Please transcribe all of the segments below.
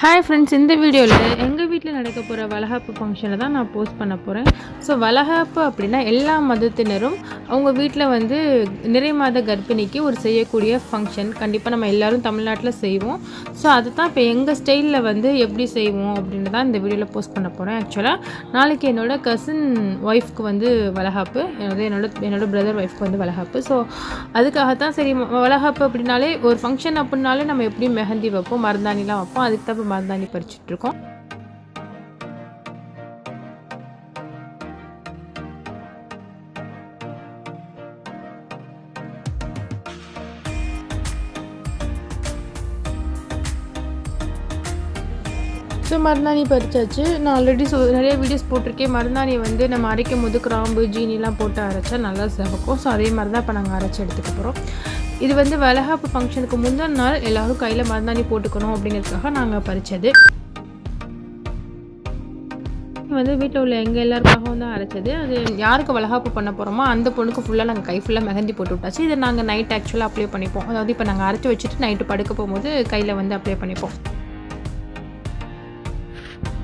Hi friends இந்த வீடியோவில் எங்கள் வீட்டில் நடக்க போகிற வளகாப்பு ஃபங்க்ஷனை தான் நான் போஸ்ட் பண்ண போகிறேன் ஸோ வளகாப்பு அப்படின்னா எல்லா மதத்தினரும் அவங்க வீட்டில் வந்து நிறை மாத கர்ப்பிணிக்கு ஒரு செய்யக்கூடிய ஃபங்க்ஷன் கண்டிப்பாக நம்ம எல்லாரும் தமிழ்நாட்டில் செய்வோம். ஸோ அதை தான் இப்போ எங்கள் ஸ்டைலில் வந்து எப்படி செய்வோம் அப்படின்னு தான் இந்த வீடியோவில் போஸ்ட் பண்ண போகிறேன் ஆக்சுவலாக நாளைக்கு என்னோடய கசின் ஒய்ஃப்க்கு வந்து வளகாப்பு என்னோட என்னோட என்னோடய பிரதர் ஒய்ஃப்க்கு வந்து வளகாப்பு. ஸோ அதுக்காகத்தான் சரி வளகாப்பு அப்படின்னாலே ஒரு ஃபங்க்ஷன் அப்படின்னாலே நம்ம எப்படி மெஹந்தி வைப்போம் மருந்தாணிலாம் வைப்போம் அதுக்கு தப்பு மருந்தாணி பறிச்சுட்டு இருக்கோம் ஸோ மருந்தாணி பறிச்சாச்சு. நான் ஆல்ரெடி சொ நிறைய வீடியோஸ் போட்டிருக்கேன். மருந்தாணி வந்து நம்ம அரைக்கும் போது கிராம்பு ஜீனிலாம் போட்டு அரைச்சா நல்லா சிவக்கும். ஸோ அதே மாதிரி தான் இப்போ நாங்கள் அரைச்சி எடுத்துக்க போகிறோம் இது வந்து வளகாப்பு ஃபங்க்ஷனுக்கு முந்தின நாள் எல்லோரும் கையில் மருந்தாணி போட்டுக்கணும் அப்படிங்கிறதுக்காக நாங்கள் பறித்தது வந்து வீட்டில் உள்ள எங்கள் எல்லாருக்காகவும் தான் அரைச்சது. அது யாருக்கு வளகாப்பு பண்ண போகிறோமோ அந்த பொண்ணுக்கு ஃபுல்லாக நாங்கள் கை ஃபுல்லாக மெகந்தி போட்டு விட்டாச்சு. இதை நாங்கள் நைட் ஆக்சுவலாக அப்ளை பண்ணிப்போம். அதாவது இப்போ நாங்கள் அரைச்சி வச்சுட்டு நைட்டு படுக்க போகும்போது கையில் வந்து அப்ளை பண்ணிப்போம்.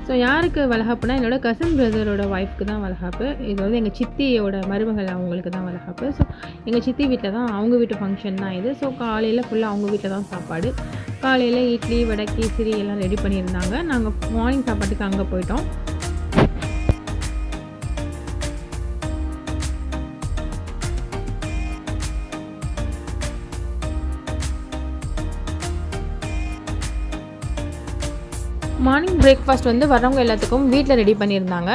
ஸோ யாருக்கு வளகாப்புனா என்னோட கசின் பிரதரோட ஒய்ஃப்க்கு தான் வளகாப்பு. இது வந்து எங்கள் சித்தியோட மருமகள் அவங்களுக்கு தான் வளகாப்பு. ஸோ எங்கள் சித்தி வீட்டில் தான் அவங்க வீட்டு ஃபங்க்ஷன் தான் இது. ஸோ காலையில் ஃபுல்லாக அவங்க வீட்டில் தான் சாப்பாடு. காலையில் இட்லி வடை கேசரி எல்லாம் ரெடி பண்ணியிருந்தாங்க. நாங்கள் மார்னிங் சாப்பாட்டுக்கு அங்கே போயிட்டோம். மார்னிங் பிரேக்ஃபாஸ்ட் வந்து வரவங்க எல்லாத்துக்கும் வீட்டில் ரெடி பண்ணியிருந்தாங்க.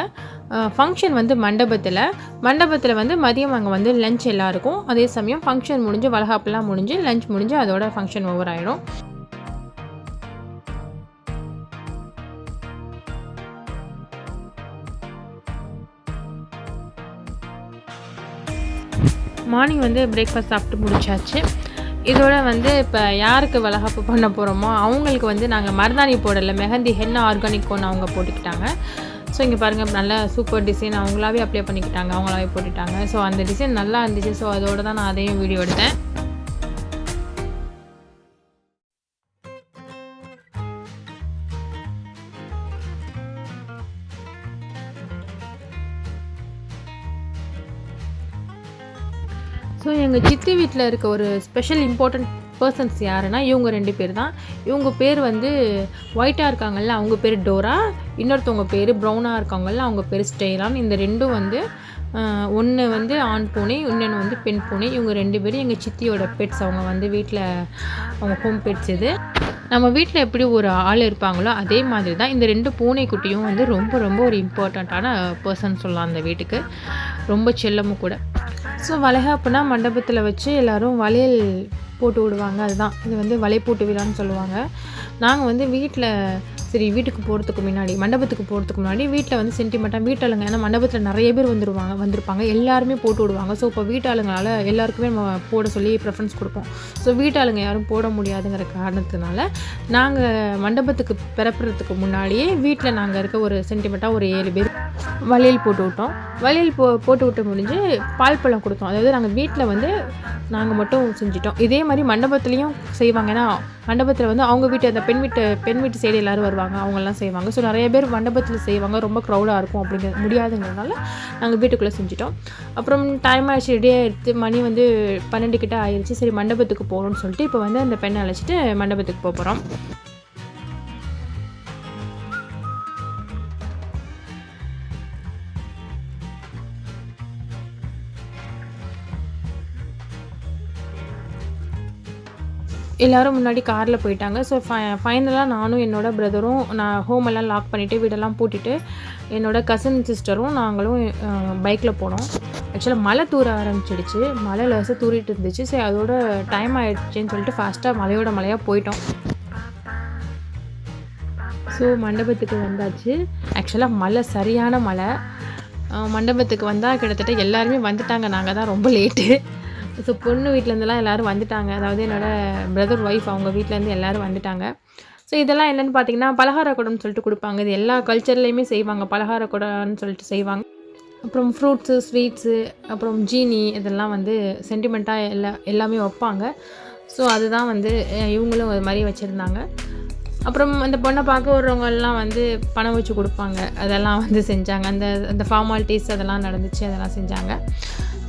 ஃபங்க்ஷன் வந்து மண்டபத்தில். மண்டபத்தில் வந்து மதியம் அங்கே வந்து லஞ்ச் எல்லாருக்கும். அதே சமயம் ஃபங்க்ஷன் முடிஞ்சு வளகாப்பெல்லாம் முடிஞ்சு லஞ்ச் முடிஞ்சு அதோட ஃபங்க்ஷன் ஓவர் ஆகிடும் மார்னிங் வந்து பிரேக்ஃபாஸ்ட் சாப்பிட்டு முடிச்சாச்சு. இதோட வந்து இப்போ யாருக்கு வளகாப்பு பண்ண போகிறோமோ அவங்களுக்கு வந்து நாங்கள் மருதாணி போடலை மெஹந்தி ஹென்னா ஆர்கானிக் ஒன்று அவங்க போட்டுக்கிட்டாங்க. ஸோ இங்கே பாருங்கள் நல்ல சூப்பர் டிசைன் அவங்களாவே அப்ளை பண்ணிக்கிட்டாங்க அவங்களாவே போட்டுட்டாங்க ஸோ அந்த டிசைன் நல்லா இருந்துச்சு. ஸோ அதோட தான் நான் அதையும் வீடியோ எடுத்தேன். ஸோ எங்கள் சித்தி வீட்டில் இருக்க ஒரு ஸ்பெஷல் இம்பார்ட்டண்ட் பர்சன்ஸ் யாருன்னா இவங்க ரெண்டு பேர் தான். இவங்க பேர் வந்து ஒயிட்டாக இருக்காங்கல்ல அவங்க பேர் டோரா. இன்னொருத்தவங்க பேர் ப்ரௌனாக இருக்காங்கல்ல அவங்க பேர் ஸ்டெய்லான். இந்த ரெண்டும் வந்து ஒன்று வந்து ஆண் பூனை இன்னொன்று வந்து பெண் பூனை. இவங்க ரெண்டு பேரும் எங்கள் சித்தியோட பெட்ஸ் அவங்க வந்து வீட்டில் அவங்க ஹோம் பெட்ஸ் இது. நம்ம வீட்டில் எப்படி ஒரு ஆள் இருப்பாங்களோ அதே மாதிரி தான் இந்த ரெண்டு பூனைக்குட்டியும் வந்து ரொம்ப ரொம்ப ஒரு இம்பார்ட்டண்ட்டான பர்சன் சொல்லலாம் அந்த வீட்டுக்கு. ரொம்ப செல்லமும் கூட. ஸோ வளைகாப்புனா மண்டபத்தில் வச்சு எல்லோரும் வளையல் போட்டு விடுவாங்க. அதுதான். இது வந்து வலை போட்டு விழான்னு சொல்லுவாங்க. நாங்கள் வந்து வீட்டில் சரி வீட்டுக்கு போகிறதுக்கு முன்னாடி மண்டபத்துக்கு போகிறதுக்கு முன்னாடி வீட்டில் வந்து சென்டிமெண்ட்டாக வீட்டாளுங்க ஏன்னா மண்டபத்தில் நிறைய பேர் வந்துருவாங்க வந்திருப்பாங்க எல்லாருமே போட்டு விடுவாங்க. ஸோ இப்போ வீட்டாளுங்களால் எல்லாருக்குமே நம்ம போட சொல்லி ப்ரெஃபரன்ஸ் கொடுப்போம். ஸோ வீட்டாளுங்க யாரும் போட முடியாதுங்கிற காரணத்தினால நாங்கள் மண்டபத்துக்கு பிறப்புறதுக்கு முன்னாடியே வீட்டில் நாங்கள் இருக்க ஒரு சென்டிமெண்ட்டாக ஒரு ஏழு பேர் வளையல் போட்டு விட்டோம். வளையல் போ போட்டு விட்டு முடிஞ்சு பால் பழம் கொடுத்தோம். அதாவது நாங்கள் வீட்டில் வந்து நாங்கள் மட்டும் செஞ்சிட்டோம். இதே மாதிரி மண்டபத்துலேயும் செய்வாங்க. ஏன்னா மண்டபத்தில் வந்து அவங்க வீட்டு அந்த பெண் வீட்டு பெண் வீட்டு சைடு எல்லோரும் வருவாங்க. அவங்கெல்லாம் செய்வாங்க. ஸோ நிறைய பேர் மண்டபத்தில் செய்வாங்க. ரொம்ப க்ரௌடாக இருக்கும் அப்படிங்கிற முடியாதுங்கிறதுனால நாங்கள் வீட்டுக்குள்ளே செஞ்சிட்டோம். அப்புறம் டைம் ஆகிடுச்சு ரெடியாக எடுத்து மணி வந்து பன்னெண்டு கிட்ட ஆயிடுச்சு சரி மண்டபத்துக்கு போகணும்னு சொல்லிட்டு இப்போ வந்து அந்த பெண்ணை அழைச்சிட்டு மண்டபத்துக்கு போக போகிறோம் எல்லோரும் முன்னாடி காரில் போயிட்டாங்க. ஸோ ஃபை ஃபைனலாக நானும் என்னோடய பிரதரும் நான் ஹோம் எல்லாம் லாக் பண்ணிவிட்டு வீடெல்லாம் பூட்டிட்டு என்னோட கசின் சிஸ்டரும் நாங்களும் பைக்கில் போனோம். ஆக்சுவலாக மழை தூர ஆரம்பிச்சிடுச்சு. மழை லேசாக தூரிட்டு இருந்துச்சு. சரி அதோட டைம் ஆகிடுச்சின்னு சொல்லிட்டு ஃபாஸ்ட்டாக மலையோட மலையாக போயிட்டோம். ஸோ மண்டபத்துக்கு வந்தாச்சு. ஆக்சுவலாக மழை சரியான மழை மண்டபத்துக்கு வந்தால் கிட்டத்தட்ட எல்லாருமே வந்துட்டாங்க. நாங்கள் தான் ரொம்ப லேட்டு ஸோ பொண்ணு வீட்டிலேருந்துலாம் எல்லோரும் வந்துட்டாங்க. அதாவது என்னோடய பிரதர் ஒய்ஃப் அவங்க வீட்டிலேருந்து எல்லோரும் வந்துட்டாங்க. ஸோ இதெல்லாம் என்னென்னு பார்த்தீங்கன்னா பலகார குடம்னு சொல்லிட்டு கொடுப்பாங்க. இது எல்லா கல்ச்சர்லேயுமே செய்வாங்க. பலகார குடம்னு சொல்லிட்டு செய்வாங்க. அப்புறம் ஃப்ரூட்ஸு ஸ்வீட்ஸு அப்புறம் ஜீனி இதெல்லாம் வந்து சென்டிமெண்ட்டாக எல்லா எல்லாமே வைப்பாங்க. ஸோ அதுதான் வந்து இவங்களும் அது மாதிரி வச்சுருந்தாங்க. அப்புறம் அந்த பொண்ணை பார்க்க வர்றவங்கெல்லாம் வந்து பணம் வச்சு கொடுப்பாங்க. அதெல்லாம் வந்து செஞ்சாங்க. அந்த அந்த ஃபார்மாலிட்டிஸ் அதெல்லாம் நடந்துச்சு. அதெல்லாம் செஞ்சாங்க.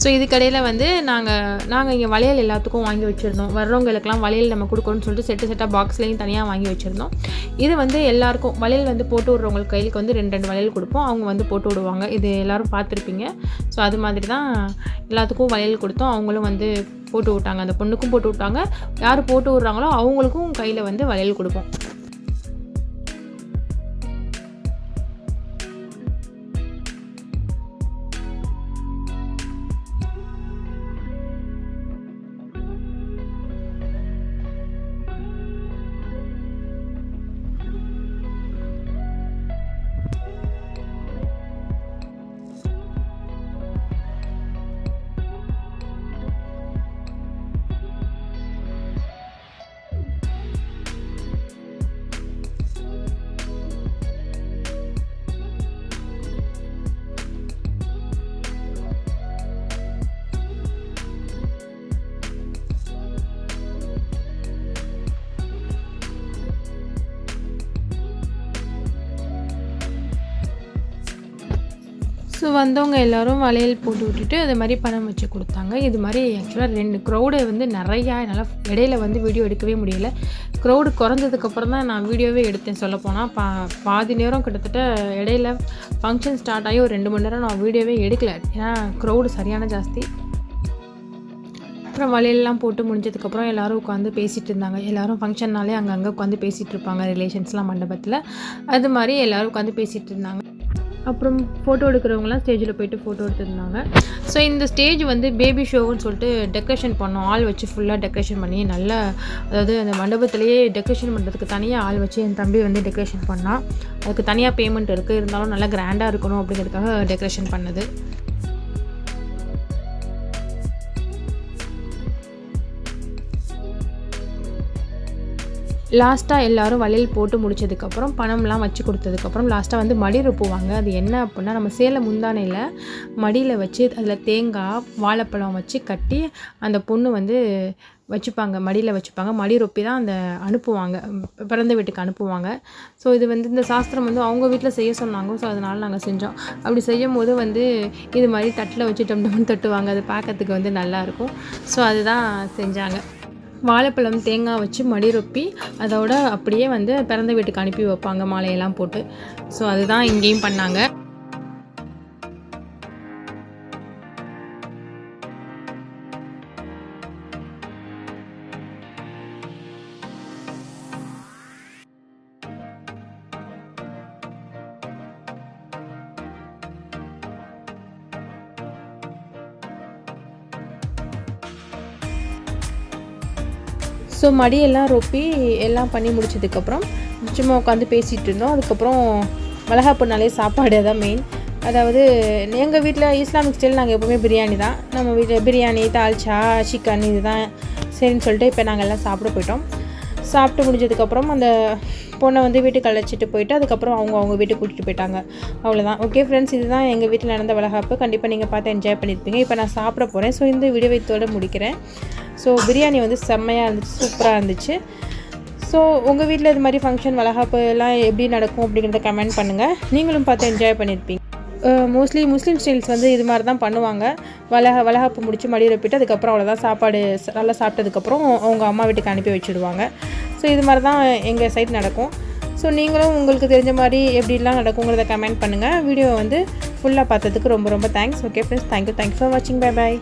ஸோ இதுக்கடையில் வந்து நாங்கள் நாங்கள் இங்கே வளையல் எல்லாத்துக்கும் வாங்கி வச்சுருந்தோம். வர்றவங்களுக்கெல்லாம் வளையல் நம்ம கொடுக்கணும்னு சொல்லிட்டு செட்டு செட்டாக பாக்ஸ்லேயும் தனியாக வாங்கி வச்சுருந்தோம். இது வந்து எல்லாருக்கும் வளையல் வந்து போட்டு விட்றவங்களுக்கு கையிலுக்கு வந்து ரெண்டு ரெண்டு வளையல் கொடுப்போம். அவங்க வந்து போட்டு விடுவாங்க. இது எல்லோரும் பார்த்துருப்பீங்க. ஸோ அது மாதிரி தான் எல்லாத்துக்கும் வளையல் கொடுத்தோம். அவங்களும் வந்து போட்டு விட்டாங்க. அந்த பொண்ணுக்கும் போட்டு விட்டாங்க. யார் போட்டு விட்றாங்களோ அவங்களுக்கும் கையில் வந்து வளையல் கொடுப்போம். ஸோ வந்தவங்க எல்லோரும் வளையல் போட்டு விட்டுட்டு அது மாதிரி பணம் வச்சு கொடுத்தாங்க. இது மாதிரி ஆக்சுவலாக ரெண்டு க்ரௌடு வந்து நிறையா என்னால் இடையில வந்து வீடியோ எடுக்கவே முடியல. க்ரௌடு குறைஞ்சதுக்கப்புறம் தான் நான் வீடியோவே எடுத்தேன் சொல்லப்போனால் பா பாதி நேரம் கிட்டத்தட்ட இடையில ஃபங்க்ஷன் ஸ்டார்ட் ஆகி ஒரு ரெண்டு மணி நேரம் நான் வீடியோவே எடுக்கல. ஏன்னா க்ரௌடு சரியான ஜாஸ்தி. அப்புறம் வளையல்லாம் போட்டு முடிஞ்சதுக்கப்புறம் எல்லோரும் உட்காந்து பேசிகிட்டு இருந்தாங்க. எல்லோரும் ஃபங்க்ஷன்னாலே அங்கங்கே உட்காந்து பேசிகிட்டு இருப்பாங்க. ரிலேஷன்ஸ்லாம் மண்டபத்தில். அது மாதிரி எல்லோரும் உட்காந்து பேசிகிட்டு இருந்தாங்க. அப்புறம் ஃபோட்டோ எடுக்கிறவங்களாம் ஸ்டேஜில் போயிட்டு ஃபோட்டோ எடுத்துருந்தாங்க. ஸோ இந்த ஸ்டேஜ் வந்து பேபி ஷோவுன்னு சொல்லிட்டு டெக்கரேஷன் பண்ணோம். ஆள் வச்சு ஃபுல்லாக டெக்கரேஷன் பண்ணி நல்லா அதாவது அந்த மண்டபத்திலேயே டெக்கரேஷன் பண்ணுறதுக்கு தனியாக ஆள் வச்சு என் தம்பி வந்து டெக்கரேஷன் பண்ணால் அதுக்கு தனியாக பேமெண்ட் இருக்குது இருந்தாலும் நல்லா கிராண்டாக இருக்கணும் அப்படிங்கிறதுக்காக டெக்கரேஷன் பண்ணது. லாஸ்ட்டாக எல்லோரும் வளையல் போட்டு முடிச்சதுக்கப்புறம் பணம்லாம் வச்சு கொடுத்ததுக்கப்புறம் லாஸ்ட்டாக வந்து மடி ரொப்புவாங்க. அது என்ன அப்படின்னா நம்ம சேலை முந்தானையில் மடியில் வச்சு அதில் தேங்காய் வாழைப்பழம் வச்சு கட்டி அந்த பொண்ணு வந்து வச்சுப்பாங்க மடியில் வச்சுப்பாங்க. மடி ரொப்பி தான் அந்த அனுப்புவாங்க பிறந்த வீட்டுக்கு அனுப்புவாங்க. ஸோ இது வந்து இந்த சாஸ்திரம் வந்து அவங்க வீட்டில் செய்ய சொன்னாங்க. ஸோ அதனால் நாங்கள் செஞ்சோம். அப்படி செய்யும் போது வந்து இது மாதிரி தட்டில் வச்சு டம் டம்னு தட்டுவாங்க. அது பார்க்கறதுக்கு வந்து நல்லாயிருக்கும் ஸோ அதுதான் செஞ்சாங்க. வாழைப்பழம் தேங்காய் வச்சு மடி ரொப்பி அதோட அப்படியே வந்து பிறந்த வீட்டுக்கு அனுப்பி வைப்பாங்க. மாலையெல்லாம் போட்டு. ஸோ அதுதான் இங்கேயும் பண்ணாங்க. ஸோ மடியெல்லாம் ரொப்பி எல்லாம் பண்ணி முடிச்சதுக்கப்புறம் சும்மா உட்காந்து பேசிகிட்டு இருந்தோம். அதுக்கப்புறம் மிளகாப்புனாலே சாப்பாடு தான் மெயின் அதாவது எங்கள் வீட்டில் இஸ்லாமிக் ஸ்டைல் நாங்கள் எப்போவுமே பிரியாணி தான். நம்ம வீட்டில் பிரியாணி தால்ச்சா சிக்கன் இதுதான். சரின்னு சொல்லிட்டு இப்போ நாங்கள் எல்லாம் சாப்பிட போயிட்டோம். சாப்பிட்டு முடிஞ்சதுக்கப்புறம் அந்த பொண்ணை வந்து வீட்டுக்கு அழைச்சிட்டு போயிட்டு அதுக்கப்புறம் அவங்க அவங்க வீட்டுக்கு கூட்டிகிட்டு போயிட்டாங்க. அவ்வளோதான் ஓகே ஃப்ரெண்ட்ஸ் இதுதான் எங்கள் வீட்டில் நடந்த வளகாப்பு. கண்டிப்பாக நீங்கள் பார்த்து என்ஜாய் பண்ணியிருப்பீங்க. இப்போ நான் சாப்பிட போகிறேன் ஸோ இந்த வீடியோ வைத்தோடு முடிக்கிறேன். ஸோ பிரியாணி வந்து செம்மையாக இருந்துச்சு. சூப்பராக இருந்துச்சு. ஸோ உங்கள் வீட்டில் இது மாதிரி ஃபங்க்ஷன் வளகாப்பு எல்லாம் எப்படி நடக்கும் அப்படிங்கிறத கமெண்ட் பண்ணுங்கள் நீங்களும் பார்த்து என்ஜாய் பண்ணியிருப்பீங்க. மோஸ்ட்லி முஸ்லீம் ஸ்டைல்ஸ் வந்து இது மாதிரி தான் பண்ணுவாங்க. வளக வளகாப்பு முடித்து மடியில் ரப்பிட்டு அதுக்கப்புறம் அவ்வளோதான் சாப்பாடு நல்லா சாப்பிட்டதுக்கப்புறம் அவங்க அம்மா வீட்டுக்கு அனுப்பி வச்சுடுவாங்க. ஸோ இது மாதிரி தான் எங்கள் சைட் நடக்கும். ஸோ நீங்களும் உங்களுக்கு தெரிஞ்ச மாதிரி எப்படிலாம் நடக்குங்கிறத கமெண்ட் பண்ணுங்கள் வீடியோ வந்து ஃபுல்லாக பார்த்ததுக்கு ரொம்ப ரொம்ப thanks okay friends thank you thank you for வாட்சிங் பை பாய்